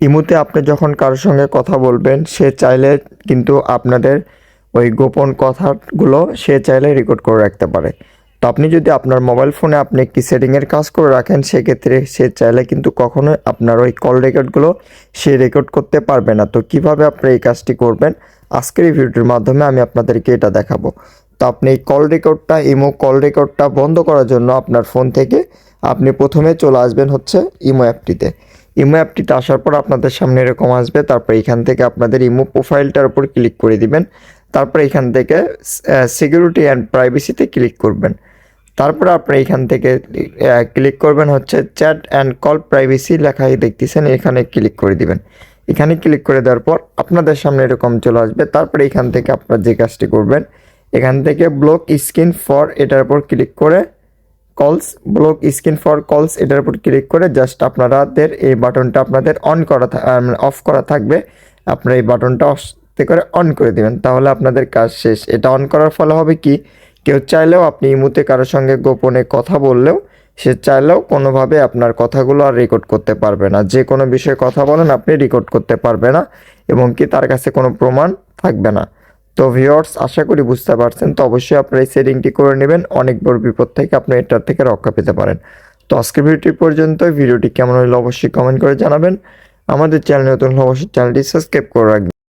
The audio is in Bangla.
ইমুতে আপনি যখন কারোর সঙ্গে কথা বলবেন, সে চাইলে কিন্তু আপনাদের ওই গোপন কথাগুলো সে চাইলে রেকর্ড করে রাখতে পারে। তো আপনি যদি আপনার মোবাইল ফোনে আপনি একটি সেটিংয়ের কাজ করে রাখেন, সেক্ষেত্রে সে চাইলে কিন্তু কখনোই আপনার ওই কল রেকর্ডগুলো সে রেকর্ড করতে পারবে না। তো কীভাবে আপনি এই কাজটি করবেন? আজকের এই ভিডিওটির মাধ্যমে আমি আপনাদেরকে এটা দেখাবো। তো আপনি এই কল রেকর্ডটা ইমো কল রেকর্ডটা বন্ধ করার জন্য আপনার ফোন থেকে আপনি প্রথমে চলে আসবেন হচ্ছে ইমো অ্যাপটিতে ইমো অ্যাপটিতে আসার পর আপনাদের সামনে এরকম আসবে। তারপর এখান থেকে আপনাদের ইমো প্রোফাইলটার উপর ক্লিক করে দিবেন। তারপর এখান থেকে সিকিউরিটি অ্যান্ড প্রাইভেসিতে ক্লিক করবেন। তারপর আপনি এখান থেকে ক্লিক করবেন হচ্ছে চ্যাট অ্যান্ড কল প্রাইভেসি লেখাই দেখতেছেন, এখানে ক্লিক করে দিবেন। এখানে ক্লিক করে দেওয়ার পর আপনাদের সামনে এরকম চলে আসবে। তারপরে এখান থেকে আপনারা যে কাজটি করবেন, এখান থেকে ব্লক স্ক্রিন ফর এটার উপর ক্লিক করে কলস ব্লক স্ক্রিন ফর কলস এটার উপর ক্লিক করে জাস্ট আপনাদের এই বাটনটা আপনাদের অন করা অফ করা থাকবে। আপনারা এই বাটনটা অফতে করে অন করে দিবেন। তাহলে আপনাদের কাজ শেষ। এটা অন করার ফলে হবে কি? কেউ চাইলেও আপনি ইমুতে কারোর সঙ্গে গোপনে কথা বললেও সে চাইলেও কোনোভাবে আপনার কথাগুলো আর রেকর্ড করতে পারবে না। যে কোনো বিষয়ে কথা বলেন, আপনি রেকর্ড করতে পারবে না এবং কি তার কাছে কোনো প্রমাণ থাকবে না। তো ভিওর্স আশা করি বুঝতে পারছেন। তো অবশ্যই আপনারা এই সেটিংটি করে নেবেন। অনেক বড় বিপদ থেকে আপনি এটার থেকে রক্ষা পেতে পারেন। তো আজকের ভিডিওটি পর্যন্ত ভিডিওটি কেমন হলো অবশ্যই কমেন্ট করে জানাবেন। আমাদের চ্যানেল নতুন হলে অবশ্যই চ্যানেলটি সাবস্ক্রাইব করে রাখবেন।